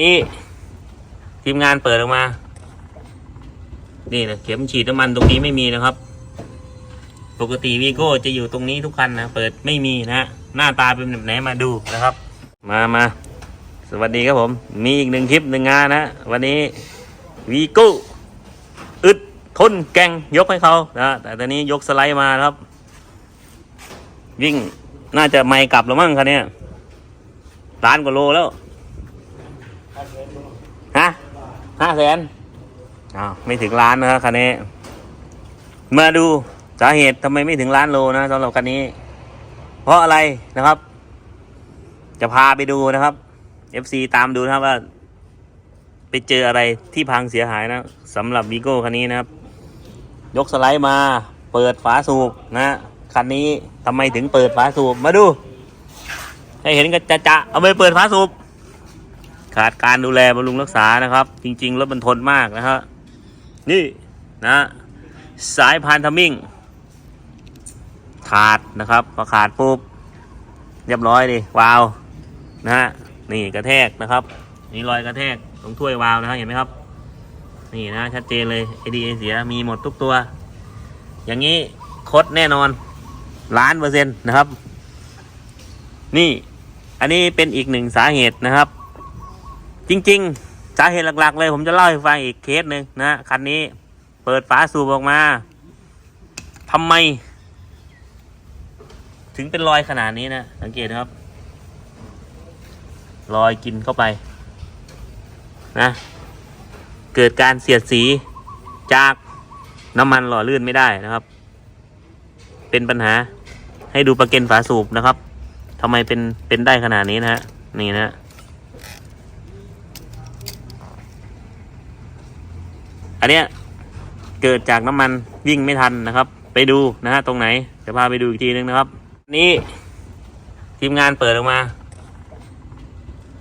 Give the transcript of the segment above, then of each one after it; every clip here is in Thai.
นี่ทีมงานเปิดออกมา นี่นะเข็มฉีดน้ำมันตรงนี้ไม่มีนะครับ ปกติวีโก้จะอยู่ตรงนี้ทุกคันนะ เปิดไม่มีนะ หน้าตาเป็นแบบไหนมาดูนะครับ มามาสวัสดีครับผม มีอีกหนึ่งคลิปหนึ่งงานนะ วันนี้วีโก้อึดทนแกงยกให้เขานะแต่ตอนนี้ยกสไลด์มาครับ วิ่งน่าจะไม่กลับแล้วมั้งคันเนี้ยล้านกว่าโลแล้ว ฮะห้าแสนอ้าวไม่ถึงล้านนะครับคันนี้ มาดูสาเหตุทำไมไม่ถึงล้านโลนะสำหรับคันนี้ เพราะอะไรนะครับ จะพาไปดูนะครับ FC ตามดูนะครับว่า ไปเจออะไรที่พังเสียหายนะสำหรับวีโก้คันนี้นะครับ ยกสไลด์มา เปิดฝาสูบนะคันนี้ทำไมถึงเปิดฝาสูบมาดู ให้เห็นกันจะจะเอาไปเปิดฝาสูบ ขาดการดูแลบำรุงรักษานะครับ จริง ๆ รถมันทนมากนะฮะนี่นะสายพานทัมมิ่ง ขาดนะครับพอขาดปุ๊บเรียบร้อยดิวาวนะฮะนี่กระแทกนะครับนี่รอยกระแทกตรงถ้วยวาวนะครับเห็นไหมครับ นี่นะชัดเจนเลยไอดีเสียมีหมดทุกตัว อย่างนี้คดแน่นอนล้านเปอร์เซ็นต์นะครับ นี่อันนี้เป็นอีกหนึ่งสาเหตุนะครับ จริง ๆ สาเหตุหลัก ๆ เลย ผมจะเล่าให้ฟังอีกเคสหนึ่งนะคันนี้ เปิดฝาสูบออกมาทำไม ถึงเป็นรอยขนาดนี้นะสังเกตนะครับ รอยกินเข้าไป นะ เกิดการเสียดสีจากน้ำมันหล่อลื่นไม่ได้นะครับ เป็นปัญหาให้ดูประเก็นฝาสูบนะครับทำไมเป็นเป็นได้ขนาดนี้นะฮะนี่นะ อันเนี้ยเกิดจากน้ำมันวิ่งไม่ทันนะครับ ไปดูนะฮะตรงไหนจะพาไปดูอีกทีนึงนะครับ นี่ทีมงานเปิดออกมา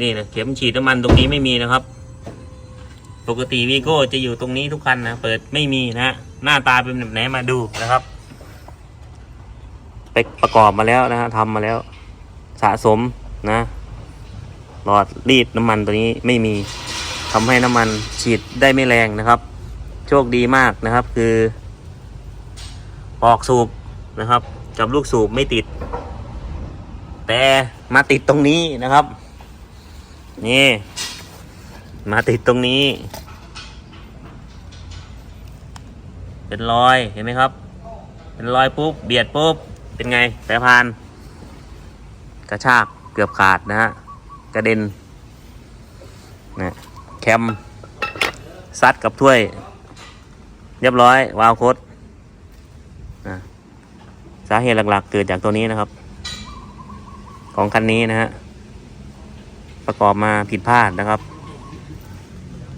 นี่นะเข็มฉีดน้ำมันตรงนี้ไม่มีนะครับ ปกติวีโก้จะอยู่ตรงนี้ทุกคันนะเปิดไม่มีนะฮะหน้าตาเป็นแบบไหนมาดูนะครับไปประกอบมาแล้วนะฮะทำมาแล้วสะสมนะหลอดรีดน้ำมันตัวนี้ไม่มีทำให้น้ำมันฉีดได้ไม่แรงนะครับ โชคดีมากนะครับ คือปอกสูบนะครับ กับลูกสูบไม่ติด แต่มาติดตรงนี้นะครับ นี่ มาติดตรงนี้ เป็นรอยเห็นไหมครับ เป็นรอยปุ๊บเบียดปุ๊บเป็นไงสายพาน กระชากเกือบขาดนะฮะกระเด็นนะแคมซัดกับถ้วย เรียบร้อยวาล์วโคดสาเหตุหลักๆ เกิดจากตัวนี้นะครับ ของคันนี้นะฮะประกอบมาผิดพลาดนะครับ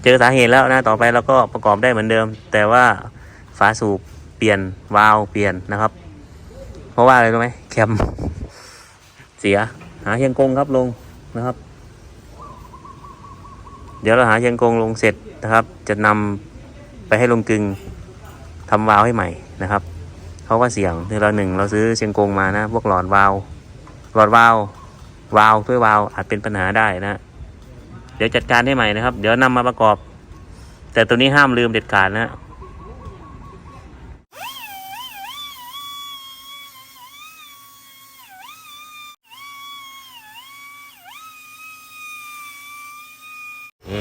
เจอสาเหตุแล้วนะต่อไปเราก็ประกอบได้เหมือนเดิม แต่ว่าฝาสูบเปลี่ยนวาล์วเปลี่ยนนะครับ เพราะว่าอะไรรู้ไหมแคมเสียหาเชียงกงครับลงนะครับ เดี๋ยวเราหาเชียงกงลงเสร็จนะครับ จะนำไปให้ลงกึง ทำวาล์วให้ใหม่นะครับเขาก็เสี่ยงคือเราหนึ่งเราซื้อเชียงกงมานะ พวกหลอดวาล์วหลอดวาล์ววาล์วถ้วยวาล์วอาจเป็นปัญหาได้นะ เดี๋ยวจัดการให้ใหม่นะครับ เดี๋ยวนำมาประกอบ แต่ตัวนี้ห้ามลืมเด็ดขาดนะ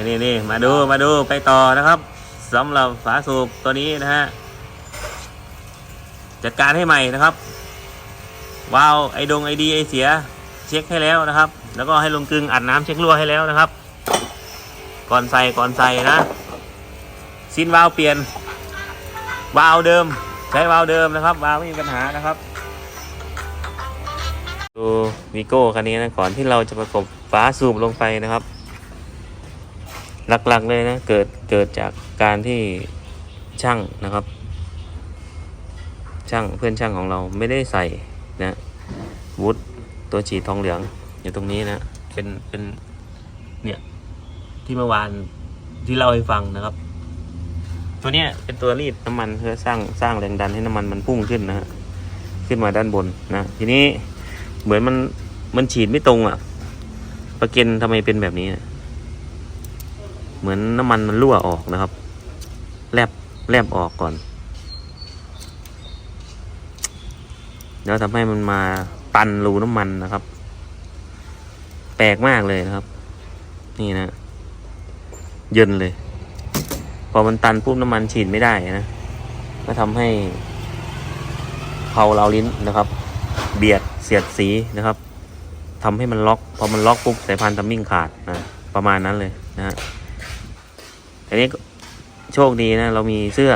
นี่นี่มาดูมาดูไปต่อนะครับสำหรับฝาสูบตัวนี้นะฮะ จัดการให้ใหม่นะครับวาล์วไอดงไอดีไอเสียเช็คให้แล้วนะครับ แล้วก็ให้ลงกึงอัดน้ำเช็ครั่วให้แล้วนะครับ ก่อนใส่ก่อนใส่นะซินวาล์วเปลี่ยนวาล์วเดิม ใช้วาล์วเดิมนะครับวาล์วไม่มีปัญหานะครับดูวีโก้คันนี้นะก่อนที่เราจะประกบฝาสูบลงไปนะครับ หลักๆเลยนะเกิดเกิดจากการที่ช่างนะครับ ช่างเพื่อนช่างของเราไม่ได้ใส่นะวุฒตัวฉีดทองเหลืองอยู่ตรงนี้นะเป็นเป็นเนี่ยที่เมื่อวานที่เล่าให้ฟังนะครับ ตัวเนี้ยเป็นตัวรีดน้ำมันเพื่อสร้างสร้างแรงดันให้น้ำมันมันพุ่งขึ้นนะขึ้นมาด้านบนนะทีนี้เหมือนมันมันฉีดไม่ตรงอะ่ะประเก็นทำไมเป็นแบบนี้อะเหมือนน้ำมันมันรั่วออกนะครับ แลบแลบออกก่อน แล้วทำให้มันมาตันรูน้ำมันนะครับ แปลกมากเลยนะครับ นี่นะ เยินเลย พอมันตันปุ๊บน้ำมันฉีดไม่ได้นะก็ทำให้เผาเราลิ้นนะครับ เบียดเสียดสีนะครับทำให้มันล็อก พอมันล็อกปุ๊บสายพานตัมมิ่งขาดนะประมาณนั้นเลยนะฮะอันนี้โชคดีนะ เรามีเสื้อ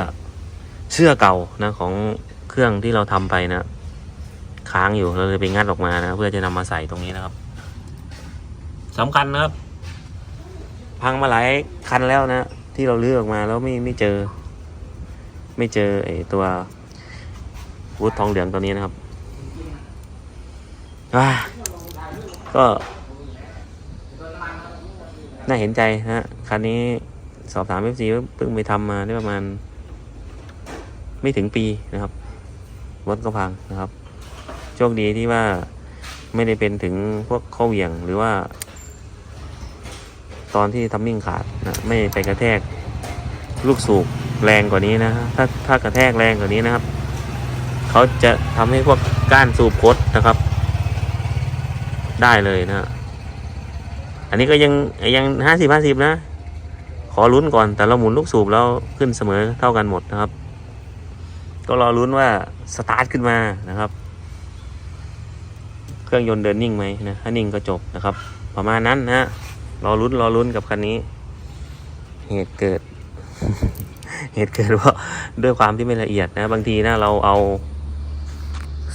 เสื้อเก่านะของเครื่องที่เราทำไปนะ ค้างอยู่เราเลยไปงัดออกมานะเพื่อจะนำมาใส่ตรงนี้นะครับสำคัญนะครับ พังมาหลายคันแล้วนะ ที่เราเลือกมาแล้วไม่ไม่เจอ ไม่เจอไอ้ตัววูดทองเหลืองตัวนี้นะครับอ่าก็น่าเห็นใจนะฮะคันนี้สอบถามเอฟซีเพิ่งไปทำมาได้ประมาณ ไม่ถึงปีนะครับรถก็พังนะครับ ชคดีที่ว่าไม่ได้เป็นถึงพวกข้อเหวี่ยงหรือว่า ตอนที่ทัมมิ่งขาดนะไม่ไปกระแทกลูกสูบแรงกว่านี้นะถ้าถ้ากระแทกแรงกว่านี้นะครับ เขาจะทำให้พวกก้านสูบคดนะครับ ได้เลยนะ อันนี้ก็ยังยังห้าสิบห้าสิบนะ ขอลุ้นก่อนแต่เราหมุนลูกสูบแล้วขึ้นเสมอเท่ากันหมดนะครับ ก็รอลุ้นว่าสตาร์ทขึ้นมานะครับ เครื่องยนต์เดินนิ่งไหมนะถ้านิ่งก็จบนะครับ ประมาณนั้นนะรอลุ้นรอลุ้นกับคันนี้ เหตุเกิด เหตุเกิดเพราะด้วยความที่ไม่ละเอียดนะ บางทีนะเราเอา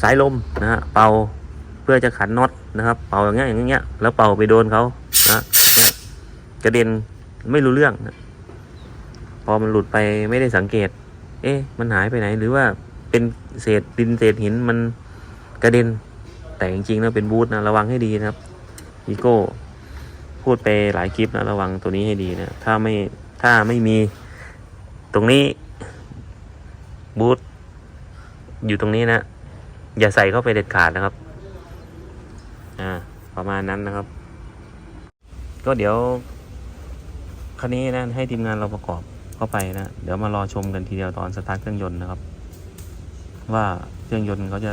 สายลมนะฮะเป่าเพื่อจะขันน็อตนะครับ เป่าอย่างเงี้ยอย่างเงี้ยแล้วเป่าไปโดนเขานะกระเด็นไม่รู้เรื่องนะพอมันหลุดไปไม่ได้สังเกต เอ๊ะ มันหายไปไหน หรือว่าเป็นเศษดินเศษหินมันกระเด็น แต่จริงๆนะเป็นบูทนะระวังให้ดีนะครับอีโก้พูดไปหลายคลิปนะระวังตัวนี้ให้ดีนะถ้าไม่ถ้าไม่มีตรงนี้บูทอยู่ตรงนี้นะ อย่าใส่เข้าไปเด็ดขาดนะครับอ่าประมาณนั้นนะครับ ก็เดี๋ยวคันนี้นะให้ทีมงานเราประกอบเข้าไปนะเดี๋ยวมารอชมกันทีเดียวตอนสตาร์ทเครื่องยนต์นะครับ ว่าเครื่องยนต์เขาจะ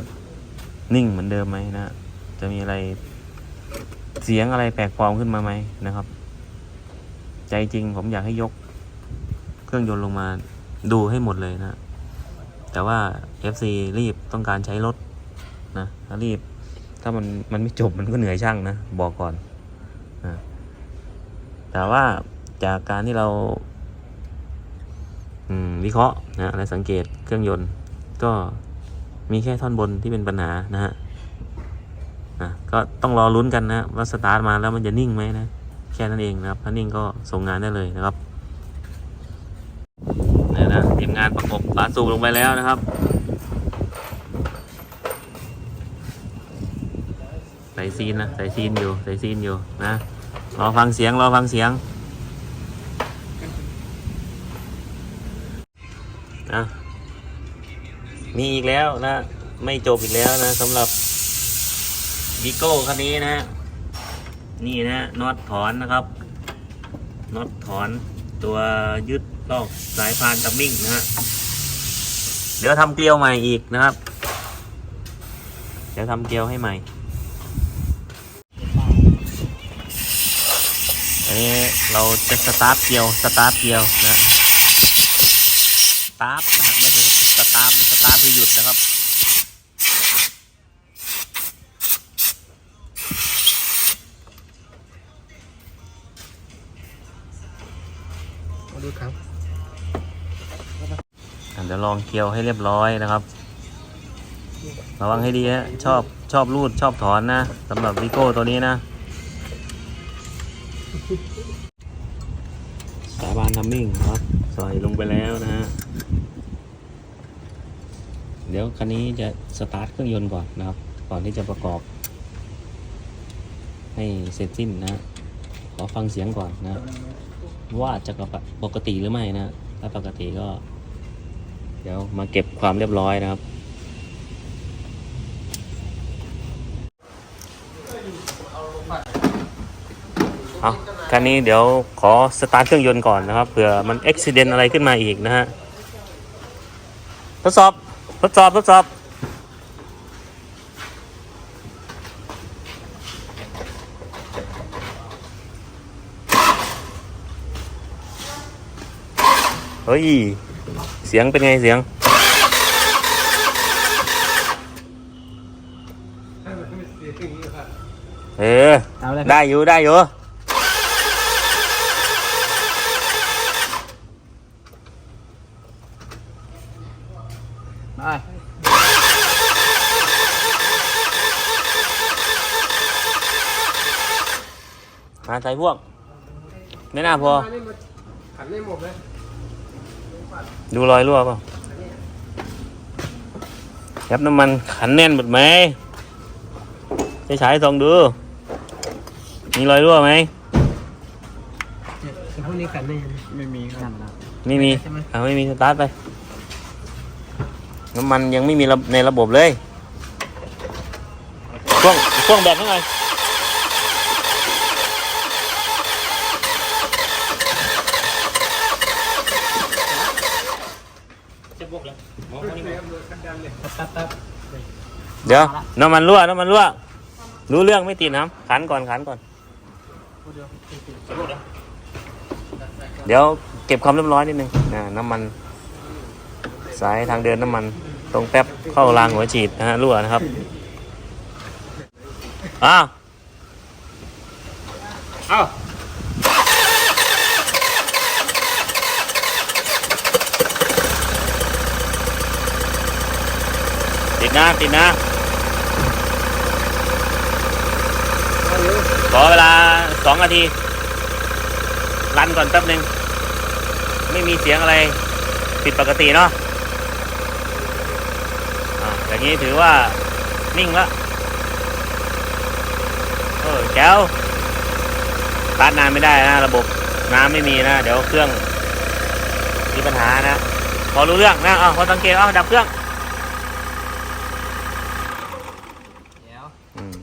นิ่งเหมือนเดิมไหมนะ จะมีอะไรเสียงอะไรแปลกปลอมขึ้นมาไหมนะครับ ใจจริงผมอยากให้ยกเครื่องยนต์ลงมาดูให้หมดเลยนะ แต่ว่า FC รีบต้องการใช้รถนะถ้ารีบ ถ้ามันมันไม่จบมันก็เหนื่อยช่างนะ บอกก่อนนะแต่ว่าจากการที่เราวิเคราะห์นะและสังเกตเครื่องยนต์ก็ มีแค่ท่อนบนที่เป็นปัญหานะฮะนะก็ต้องรอลุ้นกันนะว่าสตาร์ทมาแล้วมันจะนิ่งไหมนะแค่นั้นเองนะครับถ้านิ่งก็ส่งงานได้เลยนะครับนี่นะทีมงานประกบฝาสูบลงไปแล้วนะครับใส่ซีนนะใส่ซีนอยู่ใส่ซีนอยู่นะรอฟังเสียงรอฟังเสียงนะ มีอีกแล้วนะ ไม่จบอีกแล้วนะสำหรับวิโก้คันนี้นะ นี่นะน็อตถอนนะครับน็อตถอนตัวยึดลอกสายพานตัมมิ่งนะฮะเดี๋ยวทำเกลียวใหม่อีกนะครับ เดี๋ยวทำเกลียวให้ใหม่อันนี้เราจะสตาร์ทเกลียวสตาร์ทเกลียวนะสตาร์ท คือหยุดนะครับ มาดูครับอะเดี๋ยวลองเกลียวให้เรียบร้อยนะครับระวังให้ดีฮะชอบชอบรูดชอบถอนนะสำหรับวิโก้ตัวนี้นะ สายบานทัมมิ่งครับใส่ลงไปแล้วนะฮะ เดี๋ยว คันนี้จะสตาร์ทเครื่องยนต์ก่อนนะครับ ก่อนที่จะประกอบ ให้เสร็จสิ้นนะ ขอฟังเสียงก่อนนะ ว่าจะปกติหรือไม่นะ ถ้าปกติก็ เดี๋ยวมาเก็บความเรียบร้อยนะครับเอาคันนี้เดี๋ยวขอสตาร์ทเครื่องยนต์ก่อนนะครับเผื่อมันอุบิเหตุอะไรขึ้นมาอีกนะฮะทดสอบ ทดสอบทดสอบเฮ้ย เสียงเป็นไงเสียง เออเอาเลยได้อยู่ได้อยู่ ใส่พวกไม่น่าพอ ขันไม่หมดเลยดูรอยรั่วเปล่ายับน้ำมันขันแน่นหมดไหมใช้ฉายส่องดู มีรอยรั่วไหมแต่พวกนี้ขันไม่ไม่มีครับไม่มีใช่ไหมอ่าไม่มีสตาร์ทไป น้ำมันยังไม่มีระในระบบเลย ช่วงช่วงแบตให้ หน่อยจะบวกแล้วตัดตัดเดี๋ยวน้ำมันรั่วน้ำมันรั่ว รู้เรื่องไม่ติดนะครับขันก่อนขันก่อน เดี๋ยวเก็บความเรียบร้อยนิดนึงนะน้ำมัน สายทางเดินน้ำมัน ตรงแป๊บเข้ารางหัวฉีดนะฮะรั่วนะครับอ้าว เอ้า ดนะติดนะขอเวลาสองนาทีรันก่อนแป๊บหนึ่งไม่มีเสียงอะไรผิดปกติเนาะอะอย่างนี้ถือว่านิ่งแล้วเออแก้วสตาร์ทนานไม่ได้นะ ระบบน้ำไม่มีนะ เดี๋ยวเครื่องมีปัญหานะ พอรู้เรื่องนะเอาพอสังเกตเอาดับเครื่อง เดี๋ยว อืม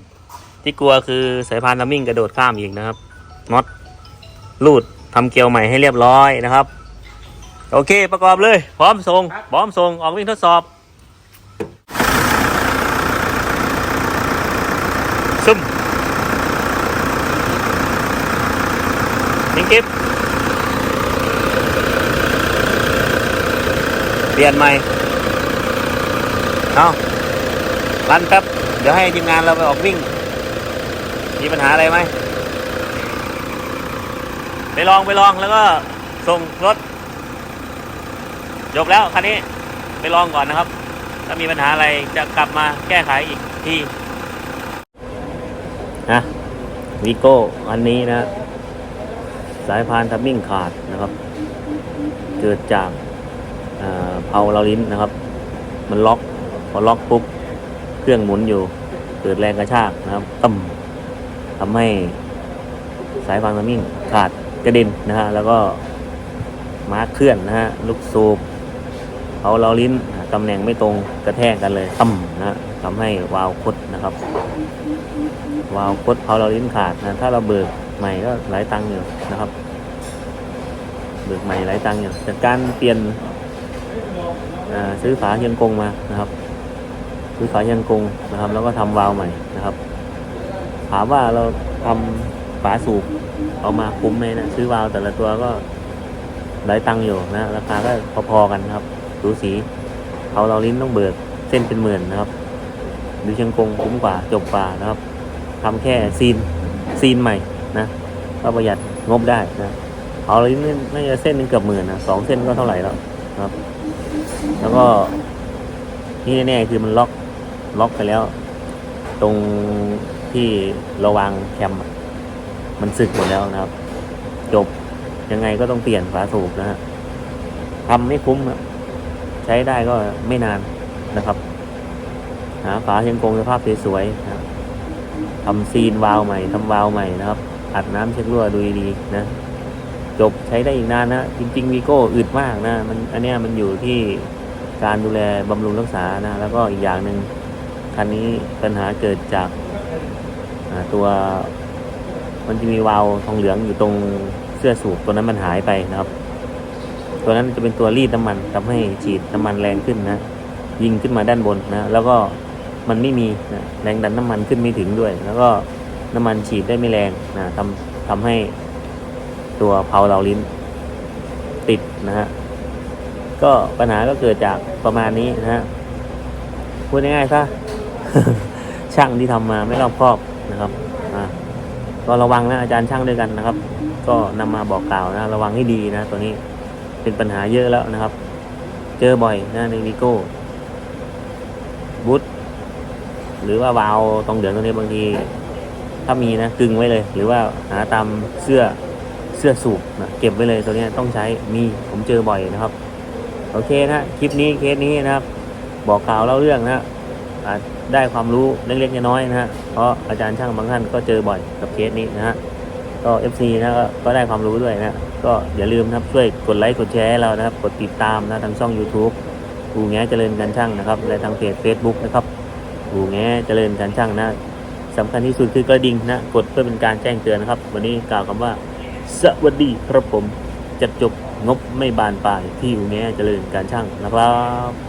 ที่กลัวคือสายพานทัมมิ่งกระโดดข้ามอีกนะครับน็อตลูดทำเกลียวใหม่ให้เรียบร้อยนะครับ โอเคประกอบเลย พร้อมส่งพร้อมส่งออกวิ่งทดสอบซุ่มนิ่งกิฟเปลี่ยนใหม่เอารันแป๊บ เดี๋ยวให้ทีมงานเราไปออกวิ่ง มีปัญหาอะไรไหม ไปลองไปลองแล้วก็ส่งรถจบแล้วคันนี้ไปลองก่อนนะครับ ถ้ามีปัญหาอะไรจะกลับมาแก้ไขอีกทีนะวีโก้อันนี้นะ สายพานทับมิ่งขาดนะครับ เกิดจากเอ่อเผาเราลิ้นนะครับ มันล็อกพอล็อกปุ๊บ เครื่องหมุนอยู่ เกิดแรงกระชากนะครับต่ำ ทำให้สายพานทัมมิ่งขาดกระเด็นนะฮะแล้วก็มาร์คเคลื่อนนะฮะลูกสูบเอาเราลิ้นตำแหน่งไม่ตรงกระแทกกันเลยต่ำนะฮะทำให้วาล์วคดนะครับ วาล์วคดเผาเราลิ้นขาดนะถ้าเราเบิกใหม่ก็หลายตังค์อยู่นะครับ เบิกใหม่หลายตังค์อยู่จากการเปลี่ยนซื้อฝาเชียงกงมานะครับ ซื้อฝายังกงนะครับ แล้วก็ทำวาล์วใหม่นะครับ ถามว่าเราทำฝาสูบเอามาคุ้มไหมนะซื้อวาล์วแต่ละตัวก็หลายตังค์อยู่นะราคาก็พอๆกันครับ ดูสีเขาเราลิ้นต้องเบิกเส้นเป็นหมื่นนะครับ ดูเชียงกงคุ้มกว่าจบกว่านะครับทำแค่ซีนซีนใหม่นะก็ประหยัดงบได้นะเขาเราลิ้นน่าจะเส้นหนึงเกือบหมื่นนะสองเส้นก็เท่าไหร่แล้วครับ แล้วก็ที่แน่ๆคือมันล็อกล็อกไปแล้ว ตรง ที่ระวางแคมมันสึกหมดแล้วนะครับ จบยังไงก็ต้องเปลี่ยนฝาสูบนะฮะทำไม่คุ้มอะใช้ได้ก็ไม่นานนะครับหาฝาเชียงกงสภาพสวยๆนะครับทำซีนวาล์วใหม่ทำวาล์วใหม่นะครับ อัดน้ำเช็ครั่วดูดีๆนะจบใช้ได้อีกนานนะ จริงๆวีโก้อึดมากนะ มันอันเนี้ยมันอยู่ที่การดูแลบำรุงรักษานะ แล้วก็อีกอย่างหนึ่งคันนี้ปัญหาเกิดจาก ตัวมันจะมีวาล์วทองเหลืองอยู่ตรงเสื้อสูบตัวนั้นมันหายไปนะครับ ตัวนั้นจะเป็นตัวรีดน้ำมันทำให้ฉีดน้ำมันแรงขึ้นนะ ยิงขึ้นมาด้านบนนะ แล้วก็มันไม่มีนะแรงดันน้ำมันขึ้นไม่ถึงด้วย แล้วก็น้ำมันฉีดได้ไม่แรงนะทำทำให้ตัวเพาเราลิ้นติดนะฮะก็ปัญหาก็เกิดจากประมาณนี้นะฮะพูดง่ายๆซะช่างที่ทำมาไม่รอบคอบ นะครับอ่าก็ระวังนะอาจารย์ช่างด้วยกันนะครับ ก็นำมาบอกกล่าวนะระวังให้ดีนะตัวนี้เป็นปัญหาเยอะแล้วนะครับ เจอบ่อยนะในวีโก้บูทหรือว่าวาวตรงเหลืองตัวนี้บางทีถ้ามีนะกึงไว้เลย หรือว่าหาตามเสื้อเสื้อสูบนะเก็บไว้เลยตัวนี้ต้องใช้มีผมเจอบ่อยนะครับ โอเคนะคลิปนี้เคสนี้นะครับ บอกกล่าวเล่าเรื่องนะ อาจได้ความรู้เล็กๆน้อยๆนะฮะเพราะอาจารย์ช่างบางท่านก็เจอบ่อยกับเคสนี้นะฮะก็ FC นะก็ได้ความรู้ด้วยนะก็อย่าลืมนะครับช่วยกดไลค์กดแชร์ให้เรานะครับกดติดตามนะทางช่อง YouTube กูแง้เจริญการช่างนะครับและทางเพจ Facebook นะครับกูแง้เจริญการช่างนะสำคัญที่สุดคือกระดิ่งนะกดเพื่อเป็นการแจ้งเตือนนะครับ วันนี้กล่าวคำว่า สวัสดีครับผมจัดจบงบไม่บานปลายที่อูแง้เจริญการช่างนะครับ